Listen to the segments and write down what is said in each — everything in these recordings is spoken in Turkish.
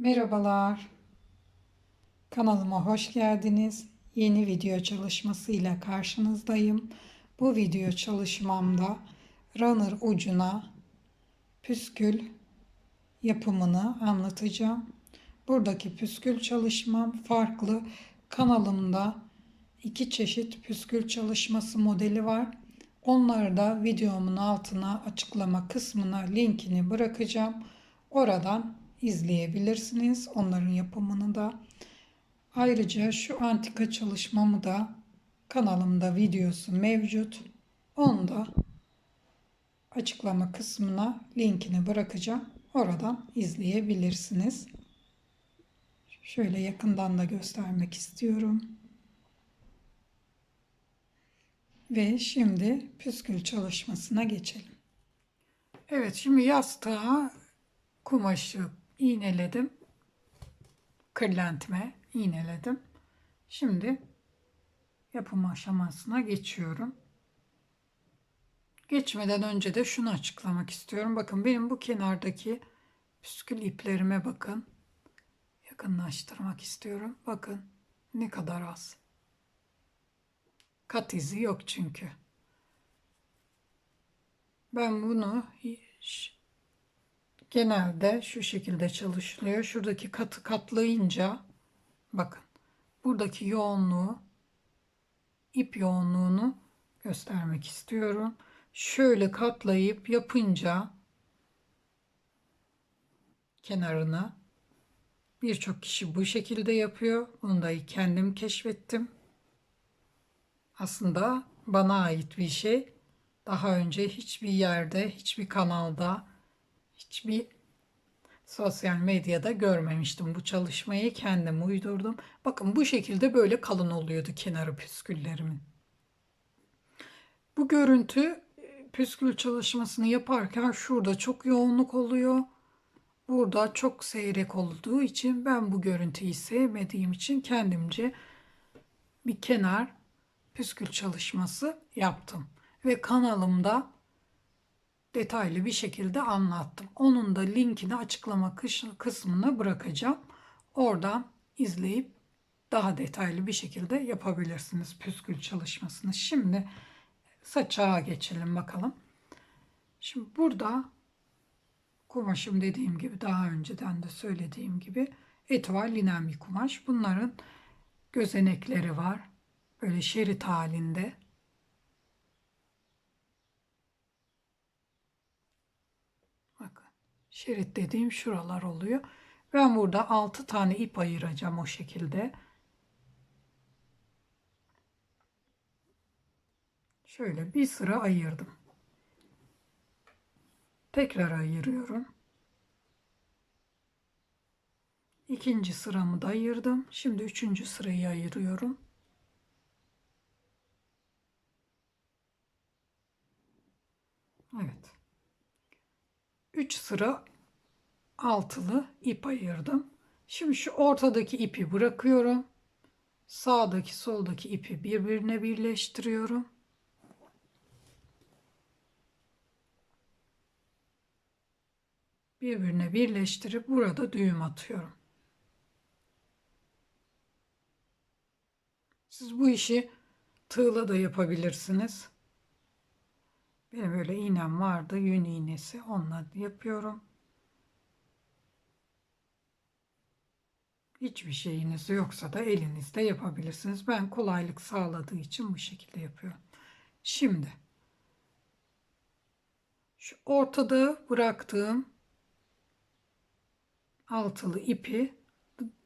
Merhabalar. Kanalıma hoş geldiniz. Yeni video çalışmasıyla karşınızdayım. Bu video çalışmamda runner ucuna püskül yapımını anlatacağım. Buradaki püskül çalışmam farklı. Kanalımda iki çeşit püskül çalışması modeli var. Onları da videomun altına açıklama kısmına linkini bırakacağım. Oradan izleyebilirsiniz onların yapımını da. Ayrıca şu antika çalışmamı da kanalımda videosu mevcut. Onu da açıklama kısmına linkini bırakacağım. Oradan izleyebilirsiniz. Şöyle yakından da göstermek istiyorum. Ve şimdi püskül çalışmasına geçelim. Evet şimdi yastığa kumaşı iğneledim. Kırlentime iğneledim. Şimdi yapım aşamasına geçiyorum. Geçmeden önce de şunu açıklamak istiyorum. Bakın benim bu kenardaki püskül iplerime bakın. Yakınlaştırmak istiyorum. Bakın ne kadar az. Kat izi yok çünkü. Ben bunu genelde şu şekilde çalışılıyor. Şuradaki katı katlayınca bakın buradaki yoğunluğu ip yoğunluğunu göstermek istiyorum. Şöyle katlayıp yapınca kenarını birçok kişi bu şekilde yapıyor. Bunu da kendim keşfettim. Aslında bana ait bir şey. Daha önce hiçbir yerde, hiçbir kanalda hiçbir sosyal medyada görmemiştim bu çalışmayı kendim uydurdum. Bakın bu şekilde böyle kalın oluyordu kenarı püsküllerimin. Bu görüntü püskül çalışmasını yaparken şurada çok yoğunluk oluyor. Burada çok seyrek olduğu için ben bu görüntüyü sevmediğim için kendimce bir kenar püskül çalışması yaptım. Ve kanalımda detaylı bir şekilde anlattım. Onun da linkini açıklama kısmına bırakacağım. Oradan izleyip daha detaylı bir şekilde yapabilirsiniz püskül çalışmasını. Şimdi saçağa geçelim bakalım. Şimdi burada kumaşım dediğim gibi daha önceden de söylediğim gibi etval linen bir kumaş. Bunların gözenekleri var. Böyle şerit halinde Şerit dediğim şuralar oluyor. Ben burada 6 tane ip ayıracağım o şekilde. Şöyle bir sıra ayırdım. Tekrar ayırıyorum. İkinci sıramı da ayırdım. Şimdi üçüncü sırayı ayırıyorum. Evet. 3 sıra altılı ip ayırdım. Şimdi şu ortadaki ipi bırakıyorum. Sağdaki soldaki ipi birbirine birleştiriyorum. Birbirine birleştirip burada düğüm atıyorum. Siz bu işi tığla da yapabilirsiniz. Benim böyle iğnem vardı. Yün iğnesi. Onunla yapıyorum. Hiçbir şeyiniz yoksa da elinizde yapabilirsiniz. Ben kolaylık sağladığı için bu şekilde yapıyorum. Şimdi şu ortada bıraktığım altılı ipi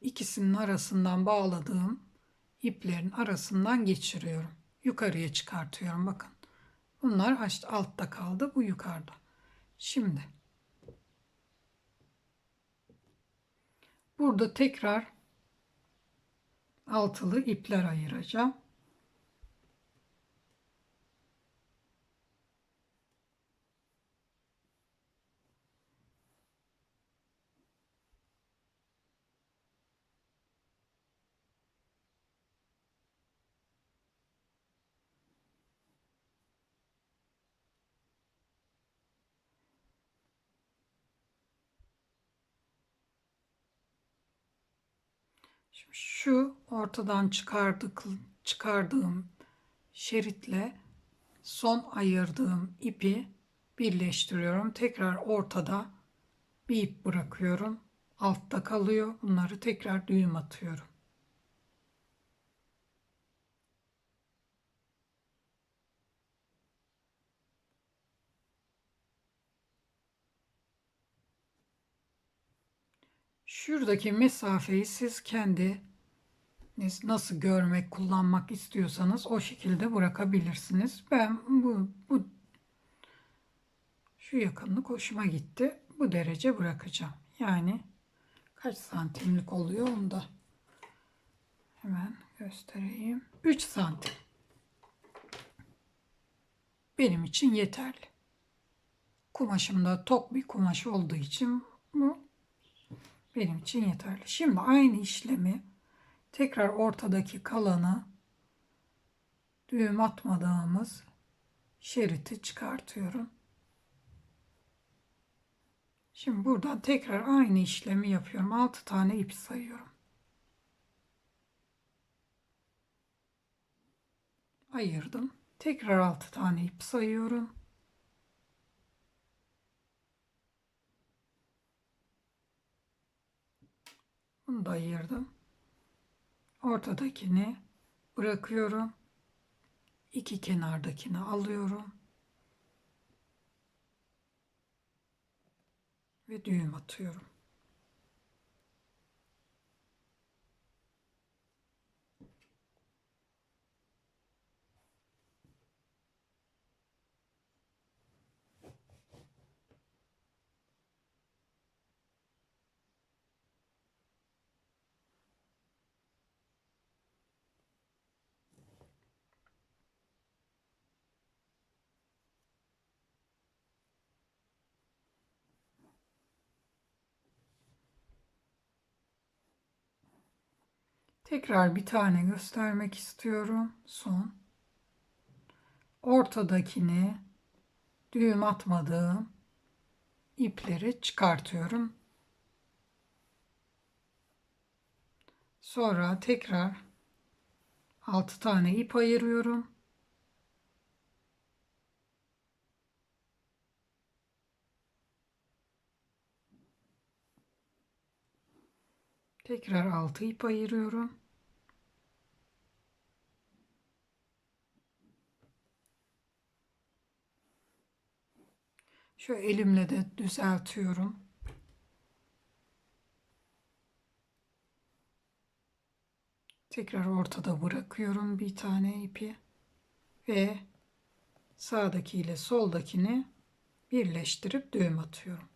ikisinin arasından bağladığım iplerin arasından geçiriyorum. Yukarıya çıkartıyorum bakın. Bunlar altta kaldı. Bu yukarıda. Şimdi burada tekrar altılı ipler ayıracağım. Şimdi şu ortadan çıkardık, çıkardığım şeritle son ayırdığım ipi birleştiriyorum. Tekrar ortada bir ip bırakıyorum. Altta kalıyor. Bunları tekrar düğüm atıyorum. Şuradaki mesafeyi siz kendi nasıl görmek, kullanmak istiyorsanız o şekilde bırakabilirsiniz. Ben bu, bu şu yakınlık hoşuma gitti. Bu derece bırakacağım. Yani kaç santimlik oluyor onu da hemen göstereyim. 3 santim. Benim için yeterli. Kumaşım da tok bir kumaş olduğu için bu benim için yeterli. Şimdi aynı işlemi tekrar ortadaki kalanı düğüm atmadığımız şeriti çıkartıyorum. Şimdi buradan tekrar aynı işlemi yapıyorum. 6 tane ip sayıyorum. Ayırdım. Tekrar 6 tane ip sayıyorum. Bunu. Ortadakini bırakıyorum. İki kenardakini alıyorum. Ve düğüm atıyorum. Tekrar bir tane göstermek istiyorum. Son. Ortadakini düğüm atmadığım ipleri çıkartıyorum. Sonra tekrar 6 tane ip ayırıyorum. Tekrar 6 ip ayırıyorum. Şu elimle de düzeltiyorum. Tekrar ortada bırakıyorum bir tane ipi ve sağdaki ile soldakini birleştirip düğüm atıyorum.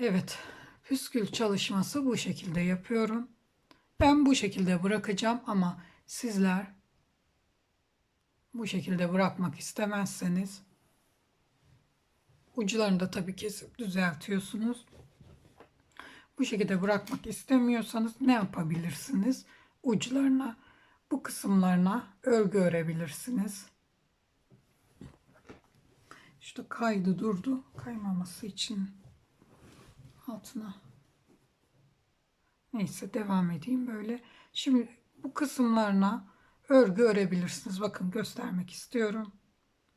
Evet, püskül çalışması bu şekilde yapıyorum. Ben bu şekilde bırakacağım ama sizler bu şekilde bırakmak istemezseniz uçlarını da tabii kesip düzeltiyorsunuz. Bu şekilde bırakmak istemiyorsanız ne yapabilirsiniz? Uçlarına bu kısımlarına örgü örebilirsiniz. İşte kaydı durdu. Kaymaması için altına. Neyse devam edeyim böyle. Şimdi bu kısımlarına örgü örebilirsiniz. Bakın göstermek istiyorum.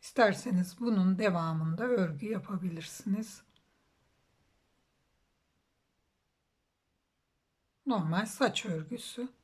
İsterseniz bunun devamında örgü yapabilirsiniz. Normal saç örgüsü.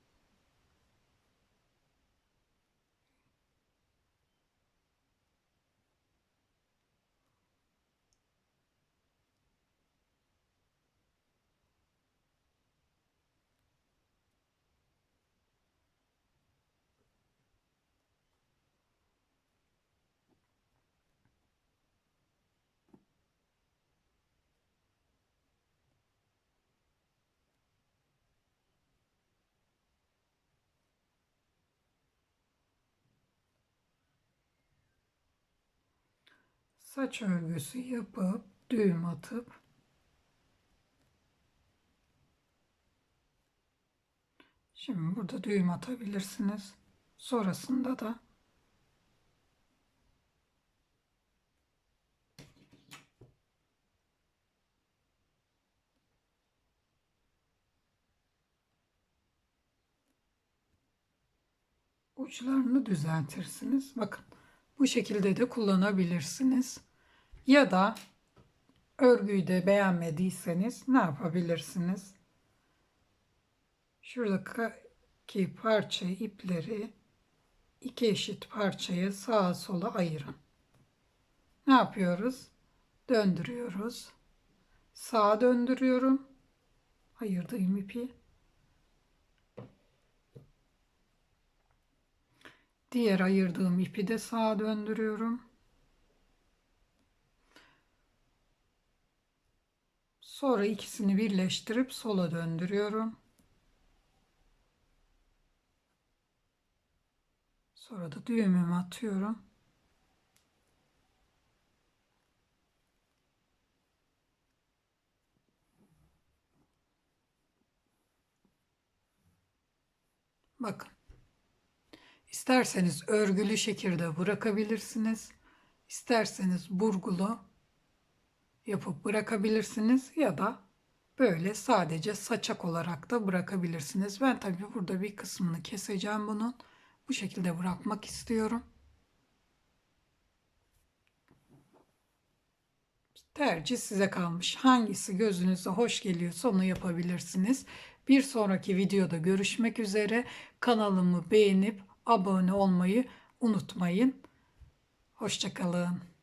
Saç örgüsü yapıp düğüm atıp Şimdi burada düğüm atabilirsiniz. Sonrasında da uçlarını düzeltirsiniz. Bakın bu şekilde de kullanabilirsiniz. Ya da örgüyü de beğenmediyseniz ne yapabilirsiniz? Şuradaki parça ipleri iki eşit parçaya sağa sola ayırın. Ne yapıyoruz? Döndürüyoruz. Sağa döndürüyorum. Ayırdığım ipi. Diğer ayırdığım ipi de sağa döndürüyorum. Sonra ikisini birleştirip sola döndürüyorum. Sonra da düğümümü atıyorum. Bakın. İsterseniz örgülü şekilde bırakabilirsiniz. İsterseniz burgulu yapıp bırakabilirsiniz ya da böyle sadece saçak olarak da bırakabilirsiniz. Ben tabii burada bir kısmını keseceğim bunun. Bu şekilde bırakmak istiyorum. Tercih size kalmış. Hangisi gözünüze hoş geliyorsa onu yapabilirsiniz. Bir sonraki videoda görüşmek üzere. Kanalımı beğenip abone olmayı unutmayın. Hoşçakalın.